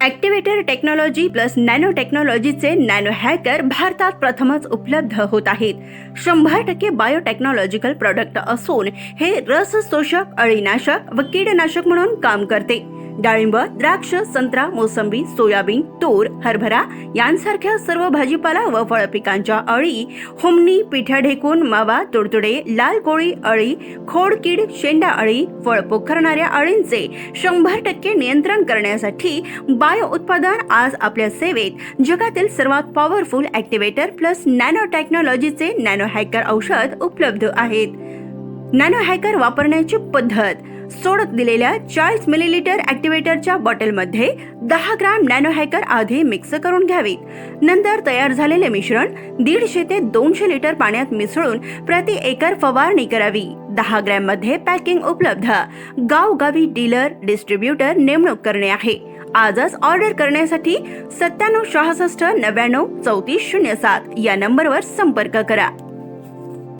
Activator technology plus nano टेक्नॉलॉजीचे nano hacker भारतात प्रथमच उपलब्ध होत आहेत. शंभर टक्के बायोटेक्नॉलॉजिकल प्रॉडक्ट असून हे रस शोषक अळीनाशक व कीडनाशक म्हणून काम करते. डाळिंब द्राक्ष संत्रा मोसंबी सोयाबीन तूर हरभरा यांसारख्या सर्व भाजीपाला व फळ पिकांच्या अळी हुमणी पिठ्या ढेकून मावा तुडतुडे लाल कोळी अळी खोडकीड शेंडा अळी फळ पोखरणाऱ्या अळींचे शंभर टक्के नियंत्रण करण्यासाठी बायो उत्पादन आज आपल्या सेवेत जगातील सर्वात पॉवरफुल ॲक्टिवेटर प्लस नॅनो टेक्नॉलॉजीचे नॅनो हॅकर औषध उपलब्ध आहेत. नॅनो हॅकर वापरण्याची पद्धत सोडत दिलेल्या चाळीस मिलीलिटर ॲक्टिवेटरच्या बॉटलमध्ये दहा ग्राम नॅनो हॅकर आधी मिक्स करून घ्यावीत नंतर तयार झालेले मिश्रण दीडशे ते दोनशे लिटर पाण्यात मिसळून प्रति एकर फवारणी करावी. दहा ग्रॅममध्ये पॅकिंग उपलब्ध. गावगावी डीलर डिस्ट्रीब्युटर नेमणूक करणे आहे. आजच ऑर्डर करण्यासाठी सत्त्याण्णव सहासष्ट नव्याण्णव चौतीस शून्य सात या नंबरवर संपर्क करा.